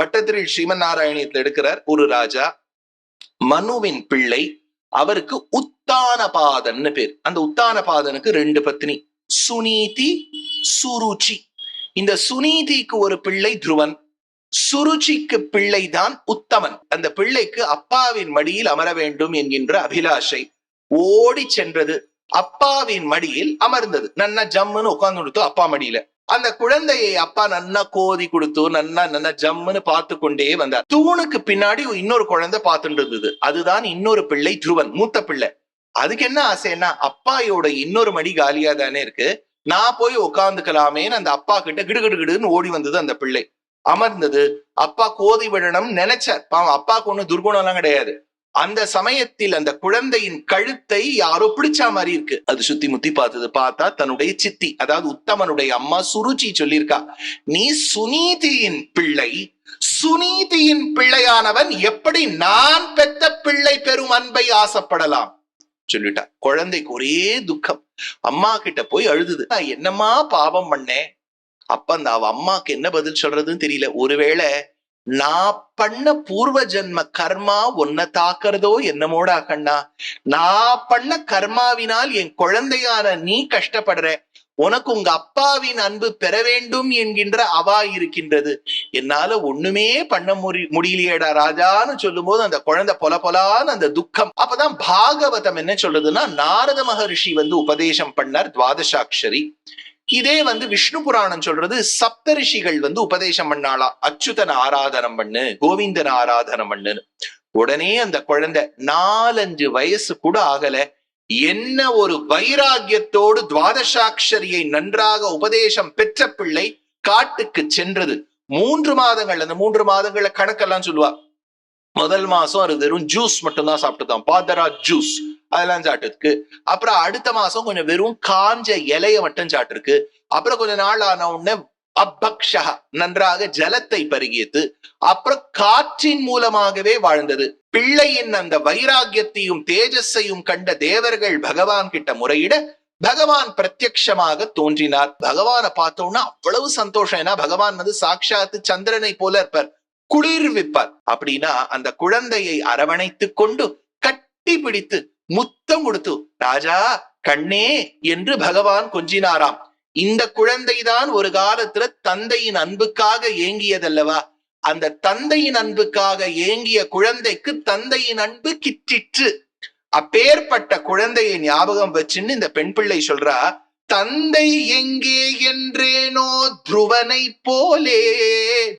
பட்டத்திரில் ஸ்ரீமன் நாராயணியத்தில் எடுக்கிறார் ஒரு ராஜா மனுவின் பிள்ளை அவருக்கு உத்தானபாதன்னு பேர். அந்த உத்தானபாதனுக்கு ரெண்டு பத்னி சுனீதி சுருச்சி. இந்த சுனீதிக்கு ஒரு பிள்ளை துருவன் சுருச்சிக்கு பிள்ளைதான் உத்தமன். அந்த பிள்ளைக்கு அப்பாவின் மடியில் அமர வேண்டும் என்கின்ற அபிலாஷை ஓடி சென்றது அப்பாவின் மடியில் அமர்ந்தது. நன்னா ஜம்முன்னு உட்கார்ந்து கொடுத்தோம் அப்பா மடியில. அந்த குழந்தையை அப்பா நன்னா கோதி கொடுத்து நன்னா நன்னா ஜம்முன்னு பார்த்து கொண்டே வந்தார். தூணுக்கு பின்னாடி இன்னொரு குழந்தை பார்த்துட்டு இருந்தது. அதுதான் இன்னொரு பிள்ளை துருவன் மூத்த பிள்ளை. அதுக்கு என்ன ஆசைன்னா அப்பாயோட இன்னொரு மடி காலியா தானே இருக்கு. நான் போய் உட்காந்துக்கலாமேன்னு அந்த அப்பா கிட்ட கிடுகிடு கிடுன்னு ஓடி வந்தது அந்த பிள்ளை. அமர்ந்தது. அப்பா கோதி விடணும் நினைச்சார். பாவம் அப்பாவுக்கு ஒண்ணு துர்குணம் எல்லாம் கிடையாது. அந்த சமயத்தில் அந்த குழந்தையின் கழுத்தை யாரோ பிடிச்சா மாதிரி இருக்கு. அது சுத்தி முத்தி பார்த்தது பார்த்தா தன்னுடைய சித்தி அதாவது உத்தமனுடைய அம்மா சுருச்சி சொல்லியிருக்கா நீ சுனீதியின் பிள்ளை சுனீதியின் பிள்ளையானவன் எப்படி நான் பெத்த பிள்ளை பெறும் அன்பை ஆசைப்படலாம்? சொல்லிட்டா. குழந்தைக்கு ஒரே துக்கம். அம்மா கிட்ட போய் அழுதுது. நான் என்னம்மா பாவம் பண்ணேன்? அப்ப அந்த அவ அம்மாக்கு என்ன பதில் சொல்றதுன்னு தெரியல. ஒருவேளை நான் பண்ண பூர்வ ஜென்ம கர்மா உன்னை தாக்குறதோ என்னமோடா கண்ணா? நான் பண்ண கர்மாவினால் என் குழந்தையான நீ கஷ்டப்படுற. உனக்கு உங்க அப்பாவின் அன்பு பெற வேண்டும் என்கின்ற அவா இருக்கின்றது. என்னால ஒண்ணுமே பண்ண முடி முடியலையேடா ராஜான்னு சொல்லும் போது அந்த குழந்தை பொல பொலான்னு அந்த துக்கம். அப்பதான் பாகவதம் என்ன சொல்றதுன்னா நாரத மகரிஷி வந்து உபதேசம் பண்ணார் துவாதசாட்சரி. இதே வந்து விஷ்ணு புராணம் சொல்றது சப்தரிஷிகள் வந்து உபதேசம் பண்ணாளா? அச்சுதன் ஆராதனம் பண்ணு கோவிந்தன் ஆராதனம் பண்ணுன்னு. உடனே அந்த குழந்தை நாலஞ்சு வயசு கூட ஆகல. என்ன ஒரு வைராகியத்தோடு துவாதசாட்சரியை நன்றாக உபதேசம் பெற்ற பிள்ளை காட்டுக்கு சென்றது. மூன்று மாதங்கள் அந்த மூன்று மாதங்களை கணக்கெல்லாம் சொல்லுவா. முதல் மாசம் அது வெறும் ஜூஸ் மட்டும்தான் சாப்பிட்டுதான். பாதரா ஜூஸ் அதெல்லாம் சாப்பிட்டுருக்கு அப்புறம் அடுத்த மாசம் கொஞ்சம் வெறும் காஞ்ச இலைய மட்டும் சாப்பிட்டுருக்கு அப்புறம் கொஞ்ச நாள் ஆன உடனே அபக்ஷா நன்றாக ஜலத்தை பருகியது. அப்புறம் காற்றின் மூலமாகவே வாழ்ந்தது. பிள்ளையின் அந்த வைராகியத்தையும் தேஜஸையும் கண்ட தேவர்கள் பகவான் கிட்ட முறையிட பகவான் பிரத்யக்ஷமாக தோன்றினார். பகவானை பார்த்தோம்னா அவ்வளவு சந்தோஷம். ஏன்னா பகவான் வந்து சாட்சாத்து சந்திரனை போல இருப்பார். குளிர்விப்பார். அப்படின்னா அந்த குழந்தையை அரவணைத்துக் கொண்டு கட்டி பிடித்து முத்தம் கொடுத்து ராஜா கண்ணே என்று பகவான் கொஞ்சினாராம். இந்த குழந்தைதான் ஒரு காலத்துல தந்தையின் அன்புக்காக ஏங்கியதல்லவா? அந்த தந்தையின் அன்புக்காக ஏங்கிய குழந்தைக்கு தந்தையின் அன்பு கிட்டிற்று அப்பேற்பட்ட குழந்தையை ஞாபகம் வச்சுன்னு இந்த பெண் பிள்ளை சொல்றா தந்தை எங்கே என்றேனோ துருவனை போலே